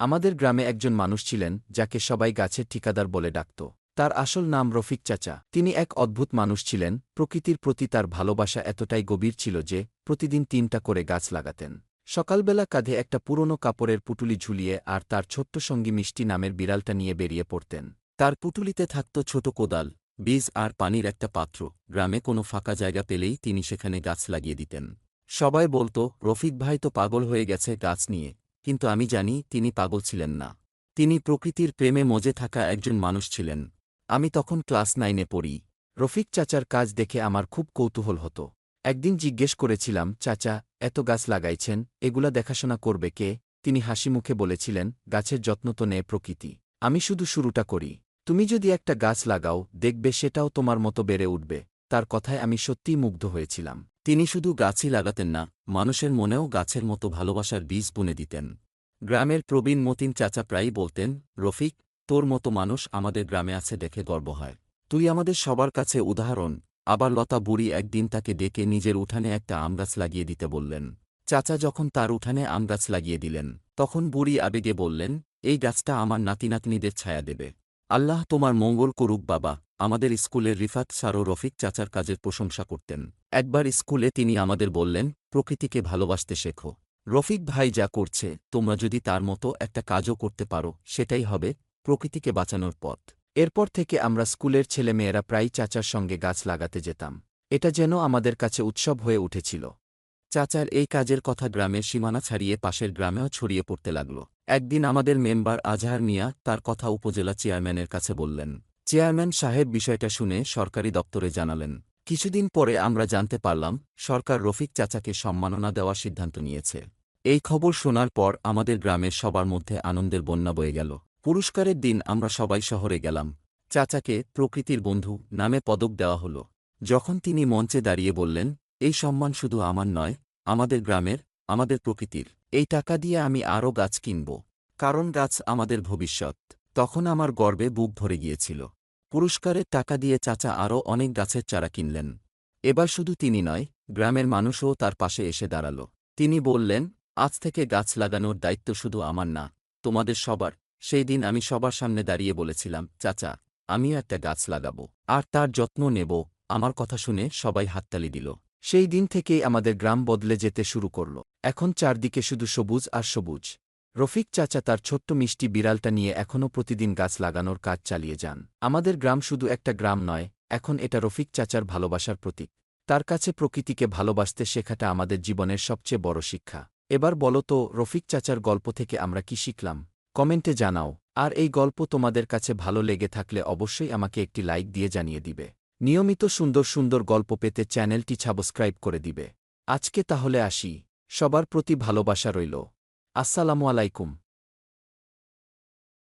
আমাদের গ্রামে একজন মানুষ ছিলেন, যাকে সবাই গাছের ঠিকাদার বলে ডাকত। তার আসল নাম রফিক চাচা। তিনি এক অদ্ভুত মানুষ ছিলেন, প্রকৃতির প্রতি তার ভালোবাসা এতটাই গভীর ছিল যে, প্রতিদিন তিনটা করে গাছ লাগাতেন। সকালবেলা কাঁধে একটা পুরনো কাপড়ের পুটুলি ঝুলিয়ে আর তার ছোট্ট সঙ্গী মিষ্টি নামের বিড়ালটা নিয়ে বেরিয়ে পড়তেন। তার পুটুলিতে থাকত ছোট কোদাল, বীজ আর পানির একটা পাত্র। গ্রামে কোনো ফাঁকা জায়গা পেলেই তিনি সেখানে গাছ লাগিয়ে দিতেন। সবাই বলতো, রফিক ভাই তো পাগল হয়ে গেছে গাছ নিয়ে। কিন্তু আমি জানি তিনি পাগল ছিলেন না। তিনি প্রকৃতির প্রেমে মজে থাকা একজন মানুষ ছিলেন। আমি তখন ক্লাস নাইনে পড়ি। রফিক চাচার কাজ দেখে আমার খুব কৌতূহল হতো। একদিন জিজ্ঞেস করেছিলাম, চাচা, এত গাছ লাগাইছেন, এগুলা দেখাশোনা করবে কে? তিনি হাসি মুখে বলেছিলেন, গাছের যত্ন তো নেয় প্রকৃতি। আমি শুধু শুরুটা করি। তুমি যদি একটা গাছ লাগাও, দেখবে সেটাও তোমার মতো বেড়ে উঠবে। তার কথায় আমি সত্যিই মুগ্ধ হয়েছিলাম। তিনি শুধু গাছই লাগাতেন না, মানুষের মনেও গাছের মতো ভালোবাসার বীজ বুনে দিতেন। গ্রামের প্রবীণ মতিন চাচা প্রায়ই বলতেন, রফিক, তোর মতো মানুষ আমাদের গ্রামে আছে দেখে গর্ব হয়। তুই আমাদের সবার কাছে উদাহরণ। আবার লতা বুড়ি একদিন তাকে ডেকে নিজের উঠানে একটা আমগাছ লাগিয়ে দিতে বললেন। চাচা যখন তার উঠানে আমগাছ লাগিয়ে দিলেন, তখন বুড়ি আবেগে বললেন, এই গাছটা আমার নাতিনাতনিদের ছায়া দেবে। আল্লাহ তোমার মঙ্গল করুক, বাবা। আমাদের স্কুলের রিফাত সারো রফিক চাচার কাজের প্রশংসা করতেন। একবার স্কুলে তিনি আমাদের বললেন, প্রকৃতিকে ভালোবাসতে শেখো। রফিক ভাই যা করছে, তোমরা যদি তার মতো একটা কাজও করতে পারো, সেটাই হবে প্রকৃতিকে বাঁচানোর পথ। এরপর থেকে আমরা স্কুলের ছেলেমেয়েরা প্রায়ই চাচার সঙ্গে গাছ লাগাতে যেতাম। এটা যেন আমাদের কাছে উৎসব হয়ে উঠেছিল। চাচার এই কাজের কথা গ্রামের সীমানা ছাড়িয়ে পাশের গ্রামেও ছড়িয়ে পড়তে লাগল। একদিন আমাদের মেম্বার আজহার মিয়া তার কথা উপজেলা চেয়ারম্যানের কাছে বললেন। চেয়ারম্যান সাহেব বিষয়টা শুনে সরকারি দপ্তরে জানালেন। কিছুদিন পরে আমরা জানতে পারলাম, সরকার রফিক চাচাকে সম্মাননা দেওয়ার সিদ্ধান্ত নিয়েছে। এই খবর শোনার পর আমাদের গ্রামের সবার মধ্যে আনন্দের বন্যা বয়ে গেল। পুরস্কারের দিন আমরা সবাই শহরে গেলাম। চাচাকে প্রকৃতির বন্ধু নামে পদক দেওয়া হল। যখন তিনি মঞ্চে দাঁড়িয়ে বললেন এই সম্মান শুধু আমার নয়, আমাদের গ্রামের, আমাদের প্রকৃতির। এই টাকা দিয়ে আমি আরও গাছ কিনব। কারণ গাছ আমাদের ভবিষ্যৎ। তখন আমার গর্বে বুক ভরে গিয়েছিল। পুরস্কারের টাকা দিয়ে চাচা আরও অনেক গাছের চারা কিনলেন। এবার শুধু তিনি নয়, গ্রামের মানুষও তার পাশে এসে দাঁড়াল। তিনি বললেন, আজ থেকে গাছ লাগানোর দায়িত্ব শুধু আমার না, তোমাদের সবার। সেই দিন আমি সবার সামনে দাঁড়িয়ে বলেছিলাম, চাচা, আমিও একটা গাছ লাগাবো। আর তার যত্ন নেব, আমার কথা শুনে সবাই হাততালি দিল। সেই দিন থেকেই আমাদের গ্রাম বদলে যেতে শুরু করল। এখন চারদিকে শুধু সবুজ আর সবুজ। রফিক চাচা তার ছোট্ট মিষ্টি বিড়ালটা নিয়ে এখনও প্রতিদিন গাছ লাগানোর কাজ চালিয়ে যান। আমাদের গ্রাম শুধু একটা গ্রাম নয়, এখন এটা রফিক চাচার ভালোবাসার প্রতীক। তার কাছে প্রকৃতিকে ভালোবাসতে শেখাটা আমাদের জীবনের সবচেয়ে বড় শিক্ষা। এবার বলো তো, রফিক চাচার গল্প থেকে আমরা কি শিখলাম? কমেন্টে জানাও। আর এই গল্প তোমাদের কাছে ভালো লেগে থাকলে অবশ্যই আমাকে একটি লাইক দিয়ে জানিয়ে দিবে। নিয়মিত সুন্দর সুন্দর গল্প পেতে চ্যানেলটি সাবস্ক্রাইব করে দিবে। আজকে তাহলে আসি। সবার প্রতি ভালোবাসা রইল। আসসালামু আলাইকুম।